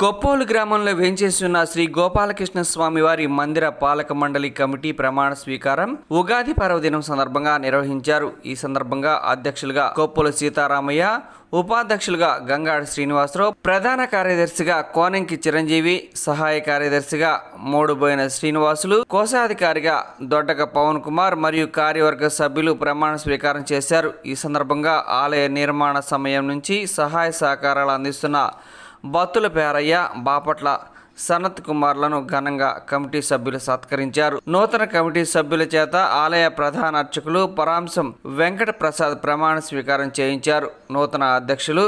కొప్పోలు గ్రామంలో వేంచేస్తున్న శ్రీ గోపాలకృష్ణ స్వామి వారి మందిర పాలక మండలి కమిటీ ప్రమాణ స్వీకారం ఉగాది పర్వదినం సందర్భంగా నిర్వహించారు. ఈ సందర్భంగా అధ్యక్షులుగా కొప్పోలు సీతారామయ్య ఉపాధ్యక్షులుగా గంగాడి శ్రీనివాసరావు ప్రధాన కార్యదర్శిగా కోనంకి చిరంజీవి సహాయ కార్యదర్శిగా మూడుబోయిన శ్రీనివాసులు కోశాధికారిగా దొడ్డక పవన్ కుమార్ మరియు కార్యవర్గ సభ్యులు ప్రమాణ స్వీకారం చేశారు. ఈ సందర్భంగా ఆలయ నిర్మాణ సమయం నుంచి సహాయ సహకారాలు అందిస్తున్న బత్తుల పేరయ్య బాపట్ల సనత్ కుమార్లను ఘనంగా కమిటీ సభ్యులు సత్కరించారు. నూతన కమిటీ సభ్యుల చేత ఆలయ ప్రధాన అర్చకులు పరాంశం వెంకట ప్రసాద్ ప్రమాణ స్వీకారం చేయించారు. నూతన అధ్యక్షులు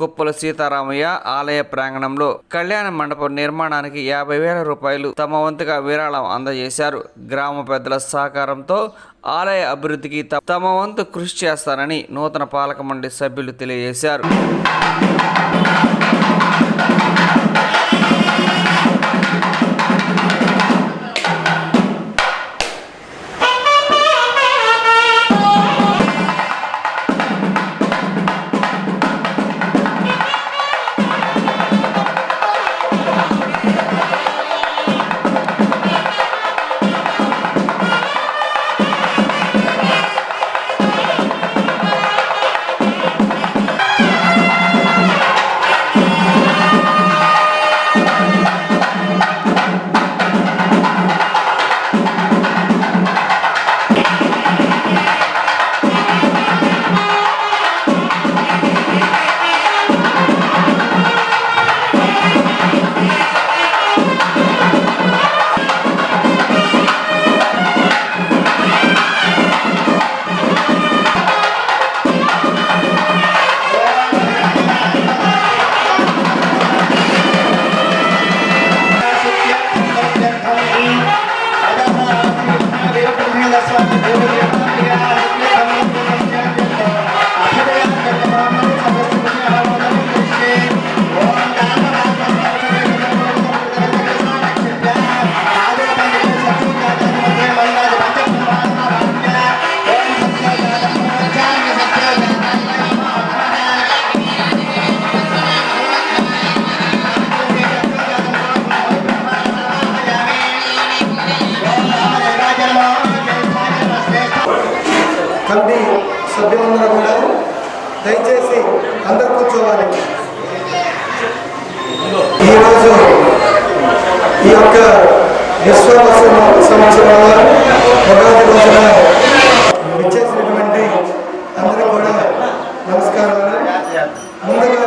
కుప్పల సీతారామయ్య ఆలయ ప్రాంగణంలో కళ్యాణ మండపం నిర్మాణానికి యాభై వేల రూపాయలు తమ వంతుగా విరాళం అందజేశారు. గ్రామ పెద్దల సహకారంతో ఆలయ అభివృద్ధికి తమ వంతు కృషి చేస్తానని నూతన పాలక మండలి సభ్యులు తెలియజేశారు. Amen. da sua vida, committee సభ్యులందరూ కూడా దయచేసి అందరు కూర్చోవాలి. ఈరోజు ఈ యొక్క విశ్వ సంవత్సరంలో ఉగాది రోజున విచ్చేసినటువంటి అందరికీ కూడా నమస్కారాలు ముందుగా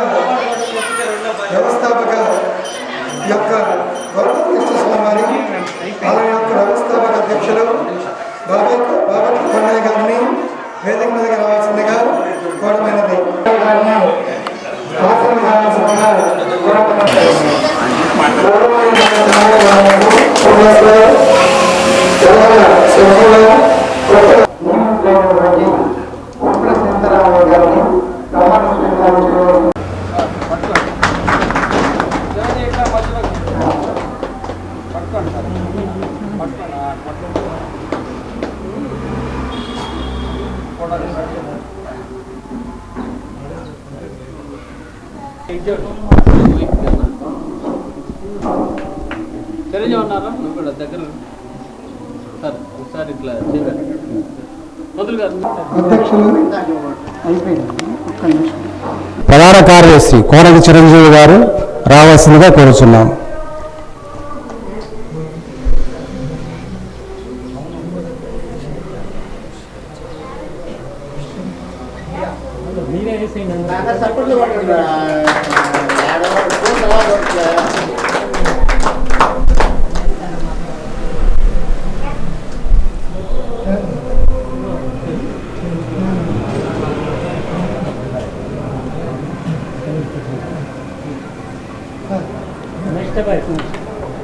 వ్యవస్థాపక యొక్క గౌరవకృష్ణ స్వామి వారి ఆలయ యొక్క వ్యవస్థాపక అధ్యక్షులు బాబా బాబా కొండయ్య గారిని వేదిక మీదకి రావాల్సిందిగా కోరమైనది ఆసనం కావాల్సిందిగా కోరమైనది. గౌరవనీయ తెలంగాణ సింహంలో కొత్త నియమితులైనటువంటి ఉప్పుల సీతారామయ్య గారిని ప్రమాణ స్వీకారం చేయవలసిందిగా చిరంజీవి ఉన్నారా నువ్వు కూడా దగ్గర సార్ ఒకసారి ఇట్లా చేయండి. మొదలు గారు ప్రధాన కార్యదర్శి కోనకి చిరంజీవి గారు రావాల్సిందిగా కోరుచున్నాం.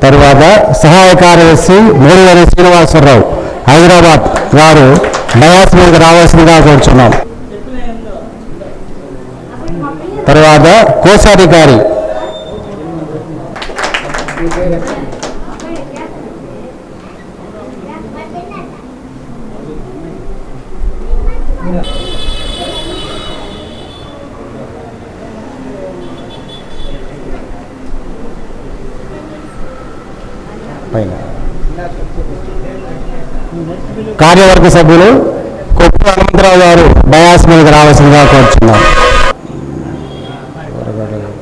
తరువాత సహాయ కార్యదర్శి మోడిగారి శ్రీనివాసరావు హైదరాబాద్ గారు డయాస్ మీదకి రావాల్సిందిగా కోరుచున్నాం. తర్వాత కోశాధికారి. పైన. కార్యవర్గ సభ్యులు కొప్పు హనుమంతరావు గారు బయాస్ మీదకి రావాల్సిందిగా కోరుచున్నాం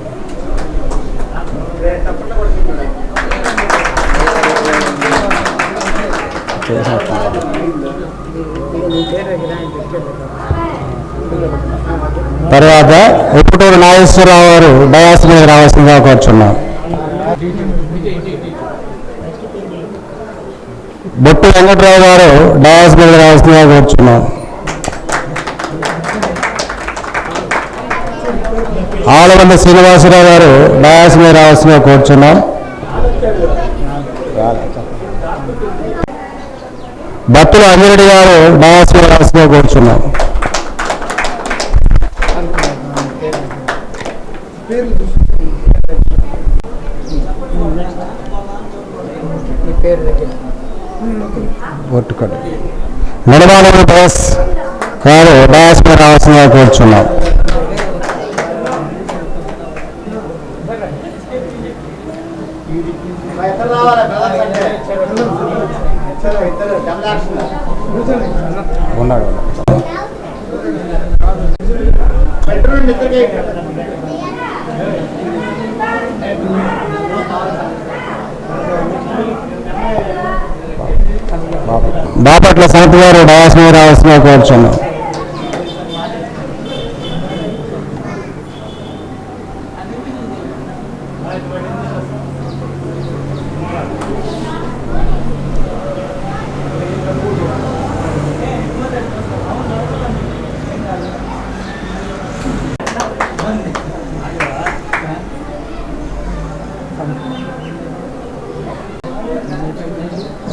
తర్వాత ఉప్పుటూరు నాగేశ్వరరావు గారు డయాస్ మీద రావాల్సిందిగా కోరుచున్నాం. బొట్టు వెంకట్రావు గారు డయాస్ మీద రావాల్సిందిగా కోరుచున్నాం. ఆలవంద శ్రీనివాసరావు గారు డయాస్ మీద రావాల్సిందిగా కోరుచున్నాం. భక్తులు అమిరెడ్డి గారు డయాస్ మీద రావాల్సిందిగా కోరుచున్నాం. ఒట్టుకట్టు బాస్ డయాస్ గారు డయాస్ మీద రావాల్సిందిగా కోరుచున్నాం. ఉన్నాడు బాపట్ల సంత గారు డయాస్ రావాల్సిన రావాల్సిందిగా కోరుచున్నాం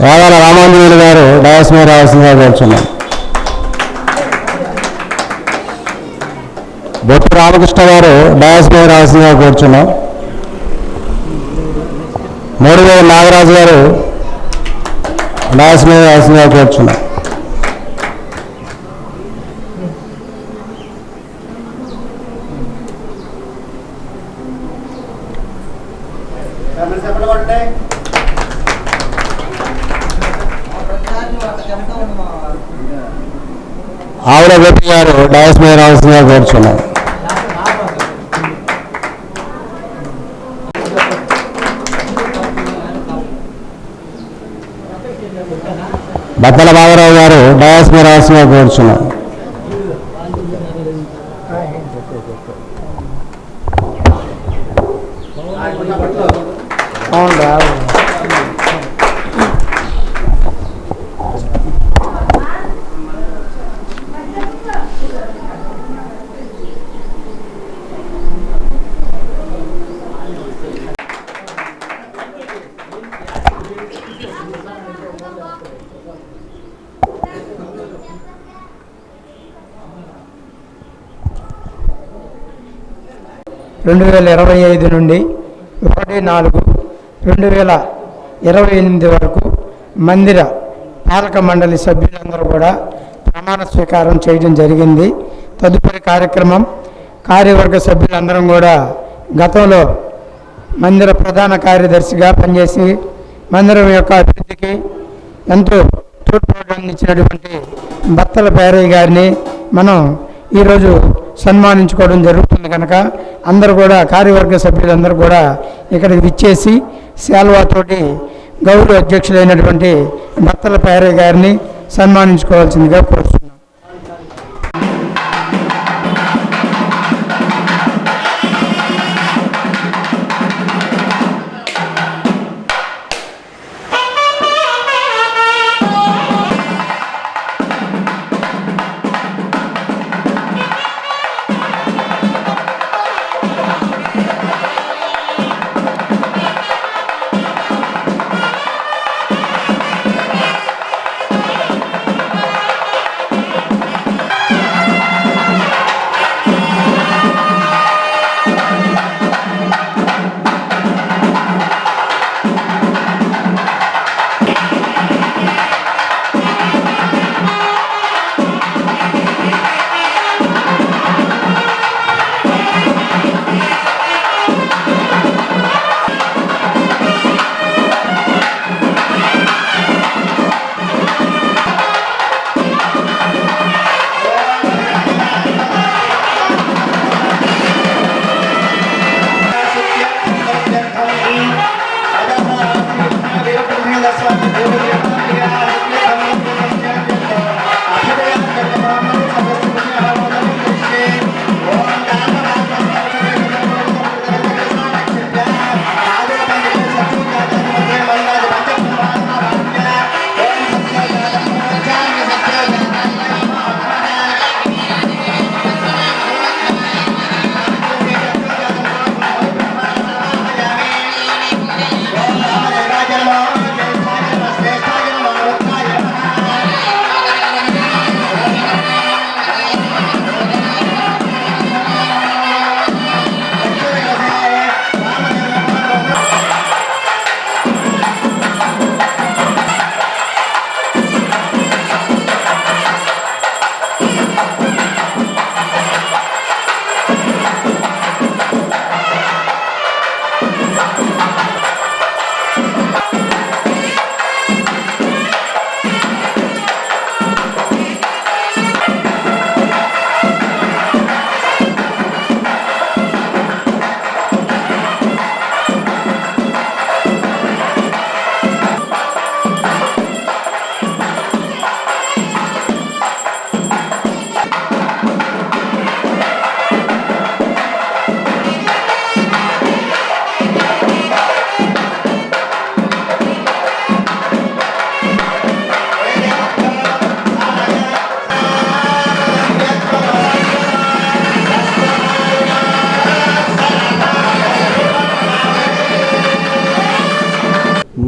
యాదాల రామాంజనేయులు గారు డయాస్ మీద రావాల్సిందిగా కోరుచున్నాం బొట్టు రామకృష్ణ గారు డయాస్ మీద రావాల్సిందిగా కోరుచున్నాం. మూడు వేల నాగరాజు గారు డయాస్ మీద రావాల్సిందిగా కోరుచున్నాం. ఆవుల గోపి గారు డయాస్ మీద రావాల్సిన కోరుచున్నాం బత్తల బాబురావు గారు డయాస్ మీద రావాల్సిన కోరుచున్నాం రెండు వేల ఇరవై ఐదు నుండి ఒకటి నాలుగు రెండు వేల ఇరవై ఎనిమిది వరకు మందిర పాలక మండలి సభ్యులందరూ కూడా ప్రమాణ స్వీకారం చేయడం జరిగింది. తదుపరి కార్యక్రమం కార్యవర్గ సభ్యులందరం కూడా గతంలో మందిర ప్రధాన కార్యదర్శిగా పనిచేసి మందిరం యొక్క అభివృద్ధికి ఎంతో తోడ్పాటు బత్తల పేరయ్య గారిని మనం ఈరోజు సన్మానించుకోవడం జరుగుతుంది కనుక అందరూ కూడా కార్యవర్గ సభ్యులందరూ కూడా ఇక్కడికి విచ్చేసి శాల్వాతోటి గౌరవ అధ్యక్షులైనటువంటి భర్తల పేరయ్య గారిని సన్మానించుకోవాల్సిందిగా కోరుతున్నాను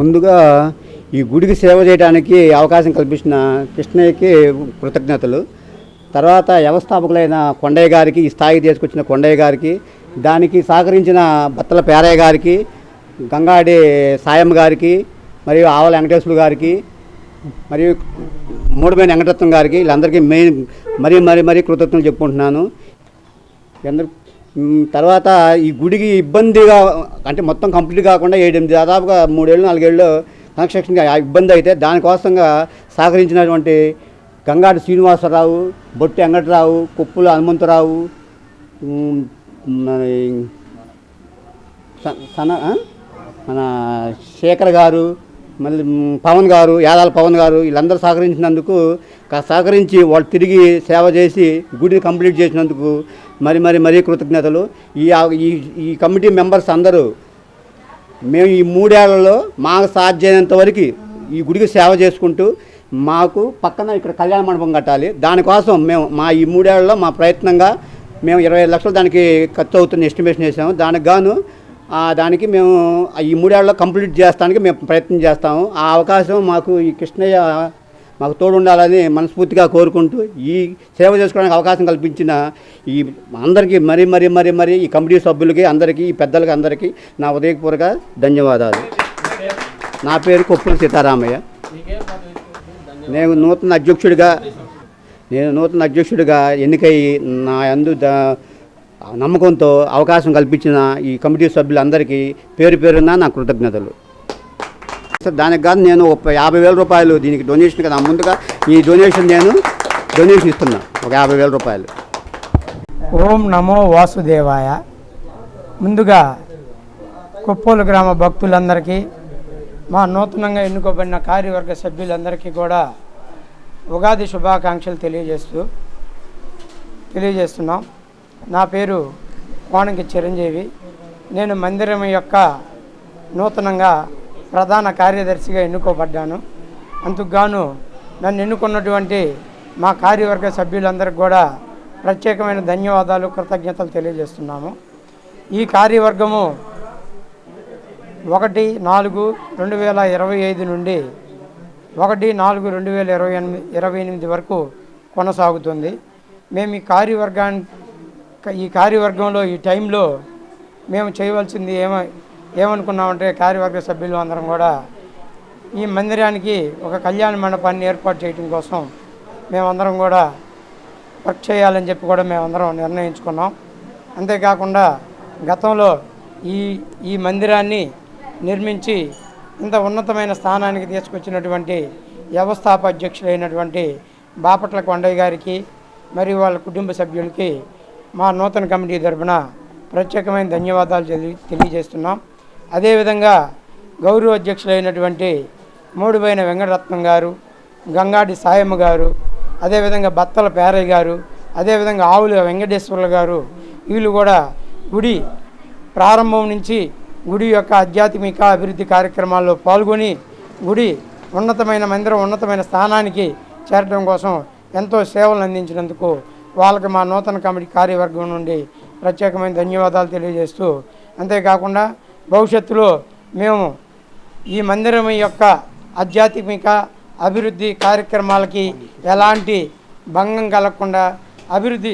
ముందుగా ఈ గుడికి సేవ చేయడానికి అవకాశం కల్పించిన కృష్ణయ్యకి కృతజ్ఞతలు. తర్వాత వ్యవస్థాపకులైన కొండయ్య గారికి ఈ స్థాయికి తీసుకొచ్చిన కొండయ్య గారికి దానికి సహకరించిన బత్తల పేరయ్య గారికి గంగాడి సాయమ్మ గారికి మరియు ఆవల వెంకటేశ్వరు గారికి మరియు మూడమైన వెంకటరత్నం గారికి వీళ్ళందరికీ మెయిన్ మరీ మరీ మరీ కృతజ్ఞతలు చెప్పుకుంటున్నాను. అందరు తర్వాత ఈ గుడికి ఇబ్బందిగా అంటే మొత్తం కంప్లీట్ కాకుండా ఏడెనిమిది దాదాపుగా మూడేళ్ళు నాలుగేళ్ళు కన్స్ట్రక్షన్గా ఇబ్బంది అయితే దానికోసంగా సహకరించినటువంటి గంగాటి శ్రీనివాసరావు బొట్టి వెంకటరావు కుప్పుల హనుమంతరావు మరి సన మన శేఖర్ గారు మళ్ళీ పవన్ గారు యాదాల పవన్ గారు వీళ్ళందరూ సహకరించినందుకు సహకరించి వాళ్ళు తిరిగి సేవ చేసి గుడిని కంప్లీట్ చేసినందుకు మరి మరి మరీ కృతజ్ఞతలు. ఈ ఈ ఈ కమిటీ మెంబర్స్ అందరూ మేము ఈ మూడేళ్ళలో మాకు సాధ్యమైనంత వరకు ఈ గుడికి సేవ చేసుకుంటూ మాకు పక్కన ఇక్కడ కళ్యాణ మండపం కట్టాలి. దానికోసం మేము మా ఈ మూడేళ్ళలో మా ప్రయత్నంగా మేము ఇరవై లక్షలు దానికి ఖర్చు అవుతున్న ఎస్టిమేషన్ చేసాము దానికి గాను దానికి మేము ఈ మూడేళ్ళలో కంప్లీట్ చేస్తానికి మేము ప్రయత్నం చేస్తాము. ఆ అవకాశం మాకు ఈ కృష్ణయ్య మాకు తోడు ఉండాలని మనస్ఫూర్తిగా కోరుకుంటూ ఈ సేవ చేసుకోవడానికి అవకాశం కల్పించిన ఈ అందరికీ మరీ మరీ మరీ మరీ ఈ కమిటీ సభ్యులకి అందరికీ ఈ పెద్దలకి అందరికీ నా ఉదయపూర్వక ధన్యవాదాలు. నా పేరు కొప్పుల సీతారామయ్య. నేను నూతన అధ్యక్షుడిగా నేను నూతన అధ్యక్షుడిగా ఎన్నికై నా అందు నమ్మకంతో అవకాశం కల్పించిన ఈ కమిటీ సభ్యులందరికీ పేరు పేరున నా కృతజ్ఞతలు. సార్ దానికి కాదు నేను ఒక యాభై వేల రూపాయలు దీనికి డొనేషన్ కదా ముందుగా ఈ డొనేషన్ నేను డొనేషన్ ఇస్తున్నా. ఒక యాభై వేల రూపాయలు. ఓం నమో వాసుదేవాయ. ముందుగా కుప్పోలు గ్రామ భక్తులందరికీ మా నూతనంగా ఎన్నుకోబడిన కార్యవర్గ సభ్యులందరికీ కూడా ఉగాది శుభాకాంక్షలు తెలియజేస్తూ తెలియజేస్తున్నాం. నా పేరు కోణంకి చిరంజీవి. నేను మందిరం యొక్క నూతనంగా ప్రధాన కార్యదర్శిగా ఎన్నుకోబడ్డాను. అందుకుగాను నన్ను ఎన్నుకున్నటువంటి మా కార్యవర్గ సభ్యులందరికీ కూడా ప్రత్యేకమైన ధన్యవాదాలు కృతజ్ఞతలు తెలియజేస్తున్నాము. ఈ కార్యవర్గము ఒకటి నాలుగు రెండు వేల ఇరవై ఐదు నుండి ఒకటి నాలుగు రెండు వేల ఇరవై ఎనిమిది ఇరవై ఎనిమిది వరకు కొనసాగుతుంది. మేము ఈ కార్యవర్గాన్ని ఈ కార్యవర్గంలో ఈ టైంలో మేము చేయవలసింది ఏమ ఏమనుకున్నామంటే కార్యవర్గ సభ్యులు అందరం కూడా ఈ మందిరానికి ఒక కళ్యాణ మండపాన్ని ఏర్పాటు చేయడం కోసం మేమందరం కూడా వర్క్ చేయాలని చెప్పి కూడా మేమందరం నిర్ణయించుకున్నాం. అంతేకాకుండా గతంలో ఈ ఈ మందిరాన్ని నిర్మించి ఇంత ఉన్నతమైన స్థానానికి తీసుకొచ్చినటువంటి వ్యవస్థాప అధ్యక్షులైనటువంటి బాపట్ల కొండయ్య గారికి మరియు వాళ్ళ కుటుంబ సభ్యులకి మా నూతన కమిటీ తరఫున ప్రత్యేకమైన ధన్యవాదాలు తెలి- తెలియజేస్తున్నాం. అదేవిధంగా గౌరవ అధ్యక్షులైనటువంటి మూడుబైన వెంకటరత్నం గారు గంగాడి సాయమ్మ గారు అదేవిధంగా బత్తల పేరయ్య గారు అదేవిధంగా ఆవుల వెంకటేశ్వర్ల గారు వీళ్ళు కూడా గుడి ప్రారంభం నుంచి గుడి యొక్క ఆధ్యాత్మిక అభివృద్ధి కార్యక్రమాల్లో పాల్గొని గుడి ఉన్నతమైన మందిరం ఉన్నతమైన స్థానానికి చేరడం కోసం ఎంతో సేవలు అందించినందుకు వాళ్ళకి మా నూతన కమిటీ కార్యవర్గం నుండి ప్రత్యేకమైన ధన్యవాదాలు తెలియజేస్తూ అంతేకాకుండా భవిష్యత్తులో మేము ఈ మందిరం యొక్క ఆధ్యాత్మిక అభివృద్ధి కార్యక్రమాలకి ఎలాంటి భంగం కలగకుండా అభివృద్ధి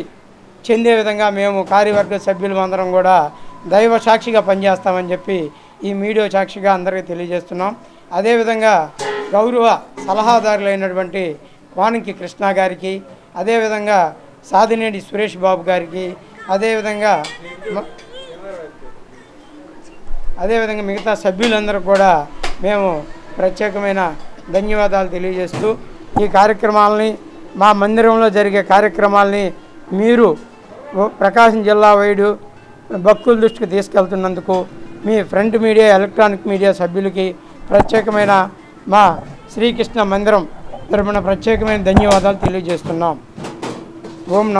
చెందే విధంగా మేము కార్యవర్గ సభ్యులు అందరం కూడా దైవ సాక్షిగా పనిచేస్తామని చెప్పి ఈ మీడియా సాక్షిగా అందరికీ తెలియజేస్తున్నాం. అదేవిధంగా గౌరవ సలహాదారులైనటువంటి వానికి కృష్ణ గారికి అదేవిధంగా సాధినేడి సురేష్ బాబు గారికి అదేవిధంగా అదేవిధంగా మిగతా సభ్యులందరూ కూడా మేము ప్రత్యేకమైన ధన్యవాదాలు తెలియజేస్తూ ఈ కార్యక్రమాలని మా మందిరంలో జరిగే కార్యక్రమాలని మీరు ప్రకాశం జిల్లా వైడు భక్తుల దృష్టికి తీసుకెళ్తున్నందుకు మీ ఫ్రంట్ మీడియా ఎలక్ట్రానిక్ మీడియా సభ్యులకి ప్రత్యేకమైన మా శ్రీకృష్ణ మందిరం తరపున ప్రత్యేకమైన ధన్యవాదాలు తెలియజేస్తున్నాం. ఓం నమః